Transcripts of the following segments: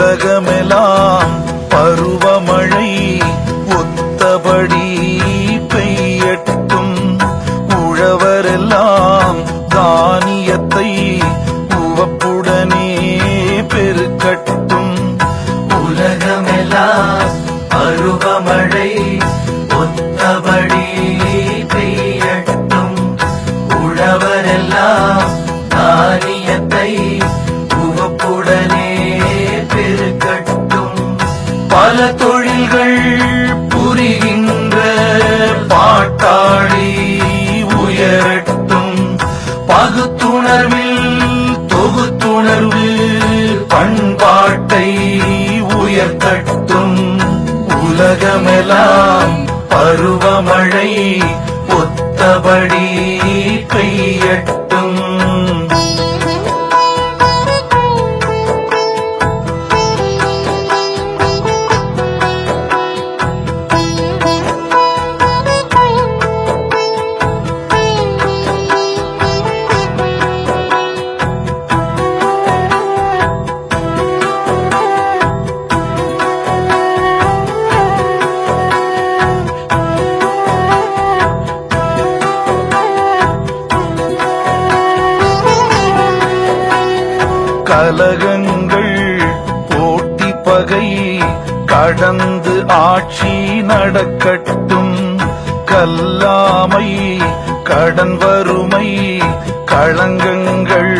உலகமெல்லாம் பருவமழை ஒத்தபடி பெய்யட்டும். உழவரெல்லாம் தானியத்தை உவப்புடனே பெருக்கட்டும். உலகமெல்லாம் பருவமழை ஒத்தபடி உயர்த்தட்டும் உலகமெல்லாம் பருவமழை ஒத்தபடி பெய்யட்டும். கலகங்கள் போட்டி பகை கடந்து ஆட்சி நடக்கட்டும். கல்லாமை கடன் வறுமை களங்கங்கள்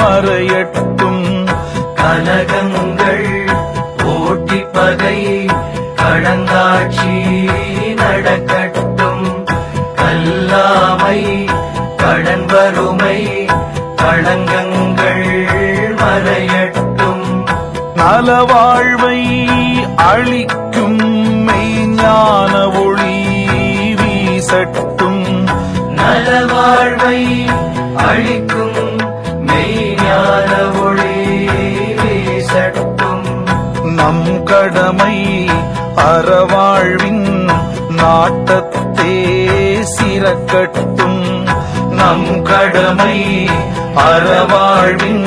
மறையட்டும். கலகங்கள் போட்டி பகை கடங்காட்சி நடக்கட்டும். கல்லாமை கடன் வறுமை களங்கங்கள் மறையட்டும் நலவாழ்வை அளிக்கும் மெய்ஞான ஒளி வீசட்டும். நலவாழ்வை அளிக்கும் மெய்ஞான ஒளி வீசட்டும். நம் கடமை அறவாழ்வின் நாட்டத்தே சிறக்கட்டும். நம் கடமை அறவாழ்வின்